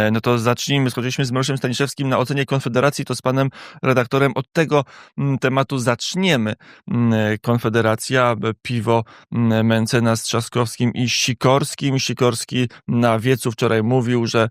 E, no to zacznijmy, skończyliśmy z Mariuszem Staniszewskim na ocenie Konfederacji, to z panem redaktorem od tego mm, tematu zaczniemy. Mm, e, Konfederacja, piwo mm, Mencena z Trzaskowskim i Sikorskim. Sikorski na wiecu wczoraj mówił, że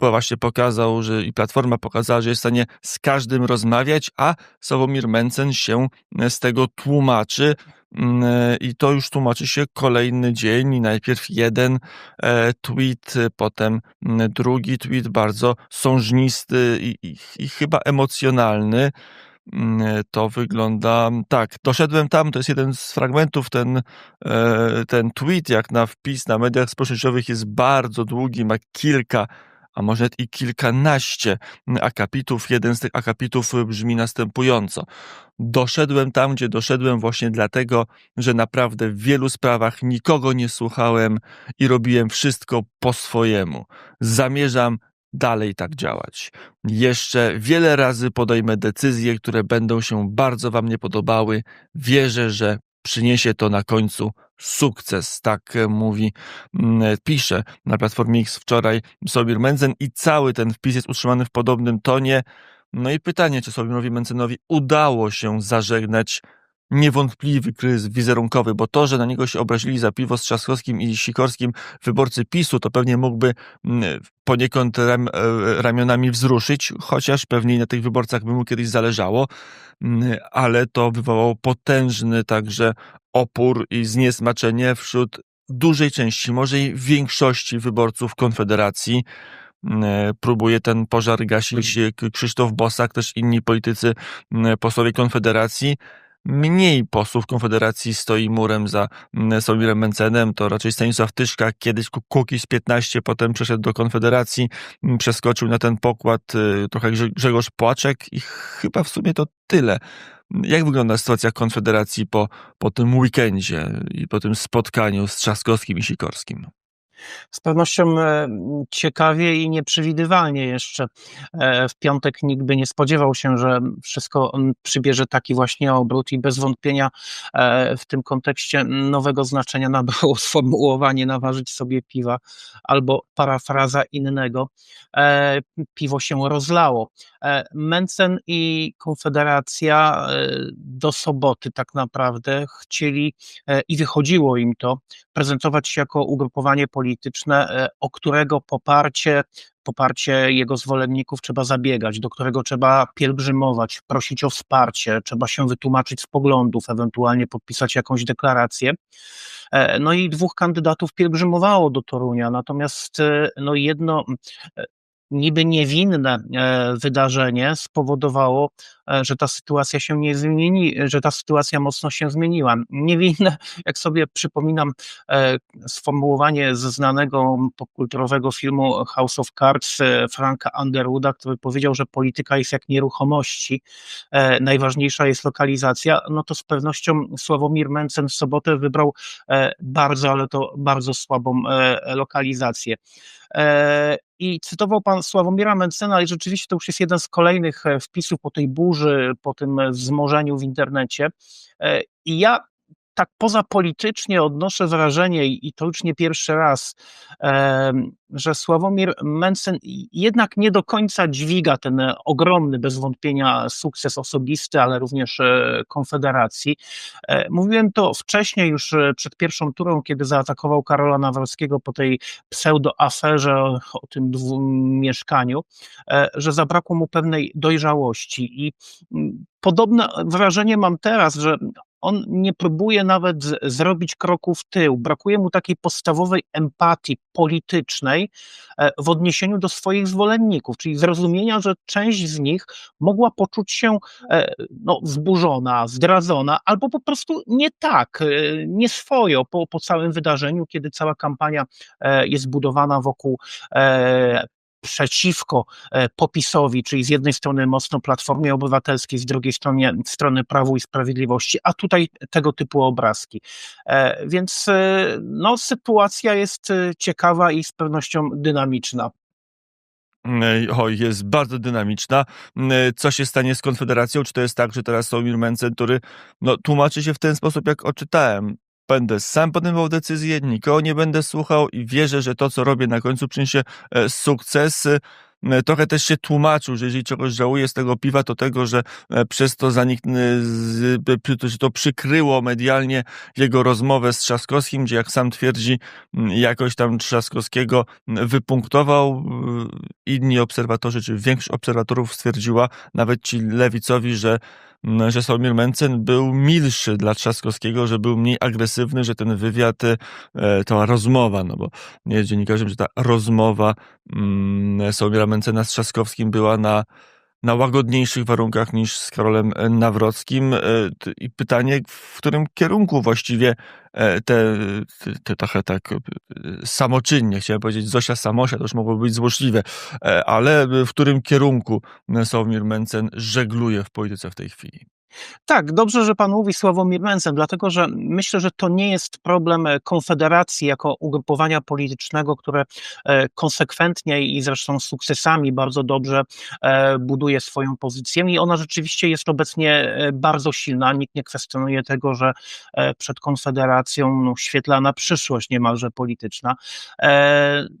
właśnie pokazał, że i Platforma pokazała, że jest w stanie z każdym rozmawiać, a Sławomir Mencen się z tego tłumaczy. Mm, e, I to już tłumaczy się kolejny dzień. Najpierw jeden e, tweet, potem mm, drugi tweet, bardzo sążnisty i, i, i chyba emocjonalny. Mm, e, to wygląda tak. Doszedłem tam, to jest jeden z fragmentów. Ten, ten tweet, jak na wpis na mediach społecznościowych, jest bardzo długi, ma kilka a może i kilkanaście akapitów. Jeden z tych akapitów brzmi następująco. Doszedłem tam, gdzie doszedłem właśnie dlatego, że naprawdę w wielu sprawach nikogo nie słuchałem i robiłem wszystko po swojemu. Zamierzam dalej tak działać. Jeszcze wiele razy podejmę decyzje, które będą się bardzo Wam nie podobały. Wierzę, że przyniesie to na końcu sukces, tak mówi, mm, pisze na Platformie X wczoraj Sobir Menzen i cały ten wpis jest utrzymany w podobnym tonie. No i pytanie, czy Sobirowi Mencenowi udało się zażegnać niewątpliwy kryzys wizerunkowy, bo to, że na niego się obrazili za piwo z Trzaskowskim i Sikorskim wyborcy PiSu, to pewnie mógłby mm, poniekąd ram, e, ramionami wzruszyć, chociaż pewnie na tych wyborcach by mu kiedyś zależało, mm, ale to wywołało potężny także opór i zniesmaczenie wśród dużej części, może i większości wyborców Konfederacji. Mm, e, próbuje ten pożar gasić Krzysztof Bosak, też inni politycy, posłowie Konfederacji mniej posłów Konfederacji stoi murem za mm, Sławomirem Mencenem, to raczej Stanisław Tyszka, kiedyś z 15, potem przeszedł do Konfederacji, mm, przeskoczył na ten pokład trochę Grzegorz Płaczek i chyba w sumie to tyle. Jak wygląda sytuacja Konfederacji po, po tym weekendzie i po tym spotkaniu z Trzaskowskim i Sikorskim? Z pewnością e, ciekawie i nieprzewidywalnie jeszcze. E, w piątek nikt by nie spodziewał się, że wszystko przybierze taki właśnie obrót i bez wątpienia e, w tym kontekście nowego znaczenia nabrało sformułowanie naważyć sobie piwa albo parafraza innego. Piwo się rozlało. Mencen i Konfederacja do soboty tak naprawdę chcieli i wychodziło im to prezentować się jako ugrupowanie polityczne, e, o którego poparcie, poparcie jego zwolenników trzeba zabiegać, do którego trzeba pielgrzymować, prosić o wsparcie, trzeba się wytłumaczyć z poglądów, ewentualnie podpisać jakąś deklarację. E, no i dwóch kandydatów pielgrzymowało do Torunia, natomiast e, no jedno niby niewinne wydarzenie spowodowało, że ta sytuacja się nie zmieni, że ta sytuacja mocno się zmieniła. Niewinne, jak sobie przypominam e, sformułowanie ze znanego popkulturowego filmu House of Cards Franka Underwooda, który powiedział, że polityka jest jak nieruchomości, najważniejsza jest lokalizacja, no to z pewnością Sławomir Mencen w sobotę wybrał bardzo, ale to bardzo słabą lokalizację. I cytował pan Sławomira Mencena, i rzeczywiście to już jest jeden z kolejnych e, wpisów po tej burzy, po tym wzmożeniu w internecie. E, I ja tak pozapolitycznie odnoszę wrażenie, i to już nie pierwszy raz, że Sławomir Mencen jednak nie do końca dźwiga ten ogromny, bez wątpienia, sukces osobisty, ale również e, Konfederacji. E, mówiłem to wcześniej, już e, przed pierwszą turą, kiedy zaatakował Karola Nawrockiego po tej pseudo-aferze o tym mieszkaniu, że zabrakło mu pewnej dojrzałości. I mm, podobne wrażenie mam teraz, że on nie próbuje nawet z, zrobić kroku w tył. Brakuje mu takiej podstawowej empatii politycznej e, w odniesieniu do swoich zwolenników, czyli zrozumienia, że część z nich mogła poczuć się e, no, zburzona, zdradzona, albo po prostu nie tak, e, nie swojo po, po całym wydarzeniu, kiedy cała kampania jest budowana wokół przeciwko e, popisowi, czyli z jednej strony mocno Platformie Obywatelskiej, z drugiej strony, strony Prawu i Sprawiedliwości, a tutaj tego typu obrazki. E, więc e, no, sytuacja jest ciekawa i z pewnością dynamiczna. Oj, jest bardzo dynamiczna. Co się stanie z Konfederacją? Czy to jest tak, że teraz Sławomir Mencen, który no, tłumaczy się w ten sposób, jak odczytałem, będę sam podejmował decyzje, nikogo nie będę słuchał i wierzę, że to, co robię na końcu przyniesie e, sukces. E, trochę też się tłumaczył, że jeżeli czegoś żałuje z tego piwa, to tego, że e, przez to zaniknę, że to przykryło medialnie jego rozmowę z Trzaskowskim, gdzie jak sam twierdzi, jakoś tam Trzaskowskiego wypunktował. Inni obserwatorzy, czy większość obserwatorów stwierdziła, nawet ci lewicowi, że że Sławomir Mencen był milszy dla Trzaskowskiego, że był mniej agresywny, że ten wywiad, e, ta rozmowa, no bo nie jest dziennikarzem, że ta rozmowa mm, Sławomira Mencena z Trzaskowskim była na na łagodniejszych warunkach niż z Karolem Nawrockim. E, I pytanie, w którym kierunku właściwie e, te, te trochę tak samoczynnie, chciałem powiedzieć Zosia Samosia, to już mogłoby być złośliwe, ale w którym kierunku Sławomir Mencen żegluje w polityce w tej chwili? Tak, dobrze, że pan mówi Sławomir Mencen, dlatego że myślę, że to nie jest problem e, Konfederacji jako ugrupowania politycznego, które e, konsekwentnie i zresztą z sukcesami bardzo dobrze e, buduje swoją pozycję i ona rzeczywiście jest obecnie bardzo silna. Nikt nie kwestionuje tego, że przed Konfederacją no, świetlana przyszłość niemalże polityczna.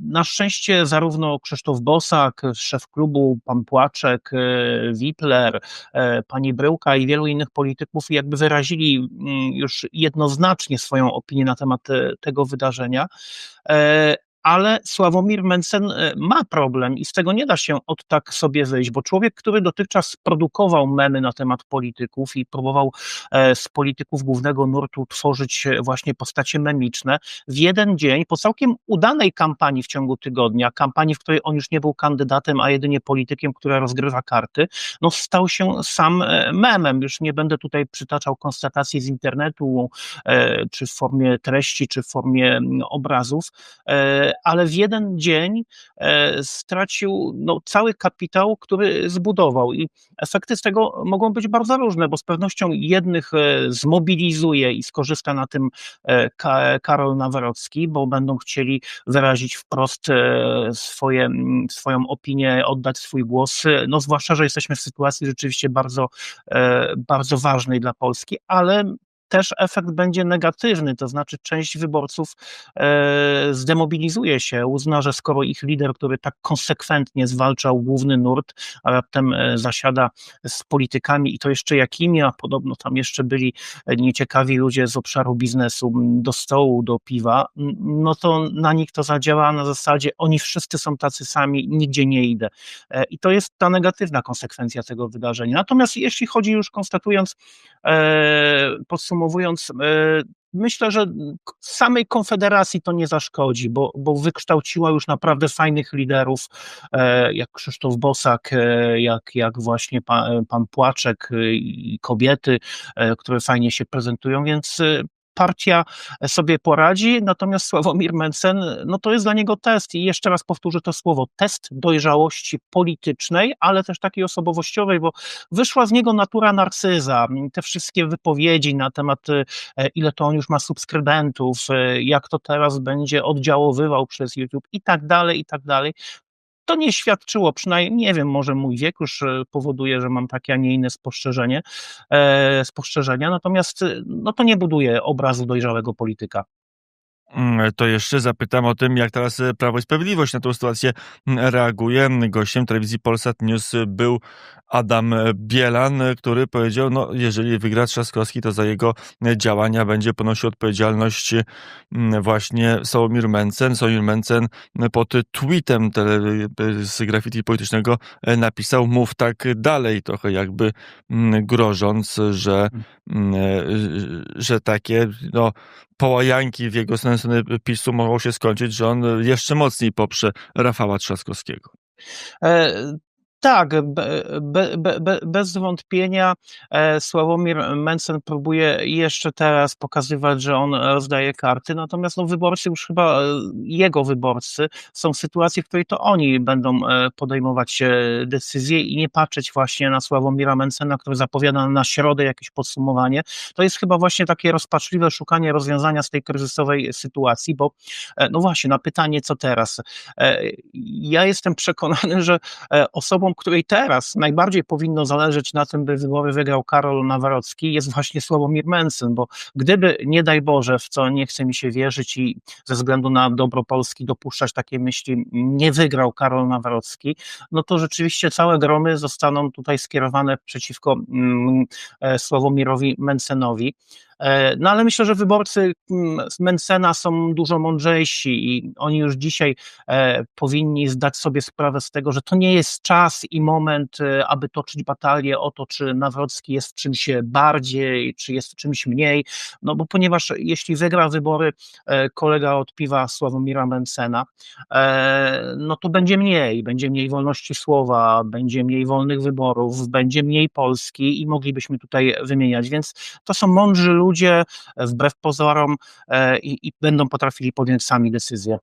Na szczęście zarówno Krzysztof Bosak, szef klubu, pan Płaczek, Wipler, pani Bryłka i wielu wielu innych polityków jakby wyrazili mm, już jednoznacznie swoją opinię na temat e, tego wydarzenia. Ale Sławomir Mencen e, ma problem i z tego nie da się od tak sobie wyjść, bo człowiek, który dotychczas produkował memy na temat polityków i próbował e, z polityków głównego nurtu tworzyć e, właśnie postacie memiczne, w jeden dzień, po całkiem udanej kampanii w ciągu tygodnia, kampanii, w której on już nie był kandydatem, a jedynie politykiem, który rozgrywa karty, no stał się sam memem. Już nie będę tutaj przytaczał konstatacji z internetu, czy w formie treści, czy w formie obrazów, ale w jeden dzień e, stracił no, cały kapitał, który zbudował. I efekty z tego mogą być bardzo różne, bo z pewnością jednych e, zmobilizuje i skorzysta na tym e, Karol Nawrocki, bo będą chcieli wyrazić wprost swoje, swoją opinię, oddać swój głos. No, zwłaszcza, że jesteśmy w sytuacji rzeczywiście bardzo, bardzo ważnej dla Polski, ale też efekt będzie negatywny, to znaczy część wyborców e, zdemobilizuje się, uzna, że skoro ich lider, który tak konsekwentnie zwalczał główny nurt, a raptem e, zasiada z politykami i to jeszcze jakimi, a podobno tam jeszcze byli nieciekawi ludzie z obszaru biznesu do stołu, do piwa, no to na nich to zadziała na zasadzie oni wszyscy są tacy sami, nigdzie nie idę. E, I to jest ta negatywna konsekwencja tego wydarzenia. Natomiast jeśli chodzi już konstatując, podsumowując, podsumowując, e, myślę, że samej Konfederacji to nie zaszkodzi, bo, bo wykształciła już naprawdę fajnych liderów, e, jak Krzysztof Bosak, e, jak, jak właśnie pan, pan Płaczek i kobiety, które fajnie się prezentują, więc partia sobie poradzi, natomiast Sławomir Mencen, no to jest dla niego test. I jeszcze raz powtórzę to słowo, test dojrzałości politycznej, ale też takiej osobowościowej, bo wyszła z niego natura narcyza, te wszystkie wypowiedzi na temat e, ile to on już ma subskrybentów, e, jak to teraz będzie oddziaływał przez YouTube i tak dalej, i tak dalej to nie świadczyło, przynajmniej nie wiem, może mój wiek już e, powoduje, że mam takie, a nie inne spostrzeżenie, e, spostrzeżenia, natomiast e, no to nie buduje obrazu dojrzałego polityka. Mm, to jeszcze zapytam o tym, jak teraz e, Prawo i Sprawiedliwość na tę sytuację reaguje. Gościem telewizji Polsat News był Adam Bielan, który powiedział, no jeżeli wygra Trzaskowski, to za jego działania będzie ponosił odpowiedzialność właśnie Sławomir Mencen. Sławomir Mencen pod tweetem z graffiti politycznego e, napisał, mów tak dalej, trochę jakby grożąc, że, e, że takie no, połajanki w jego stronę PiSu mogą się skończyć, że on jeszcze mocniej poprze Rafała Trzaskowskiego. Tak, be, be, be, bez wątpienia e, Sławomir Mencen próbuje jeszcze teraz pokazywać, że on rozdaje karty, natomiast no, wyborcy już chyba, e, jego wyborcy są w sytuacji, w której to oni będą e, podejmować decyzje i nie patrzeć właśnie na Sławomira Mencena, który zapowiada na środę jakieś podsumowanie. To jest chyba właśnie takie rozpaczliwe szukanie rozwiązania z tej kryzysowej sytuacji, bo no właśnie, na pytanie co teraz. Ja jestem przekonany, że osobą której teraz najbardziej powinno zależeć na tym, by wybory wygrał Karol Nawrocki, jest właśnie Sławomir Mencen, bo gdyby, nie daj Boże, w co nie chce mi się wierzyć i ze względu na dobro Polski dopuszczać takie myśli, nie wygrał Karol Nawrocki, no to rzeczywiście całe gromy zostaną tutaj skierowane przeciwko mm, e, Sławomirowi Mencenowi. E, No ale myślę, że wyborcy mm, Mencena są dużo mądrzejsi i oni już dzisiaj e, powinni zdać sobie sprawę z tego, że to nie jest czas i moment, e, aby toczyć batalię o to, czy Nawrocki jest czymś bardziej, czy jest czymś mniej, no bo ponieważ jeśli wygra wybory kolega od piwa Sławomira Mencena, no to będzie mniej, będzie mniej wolności słowa, będzie mniej wolnych wyborów, będzie mniej Polski i moglibyśmy tutaj wymieniać, więc to są mądrzy ludzie, e, wbrew pozorom e, i, i będą potrafili podjąć sami decyzję.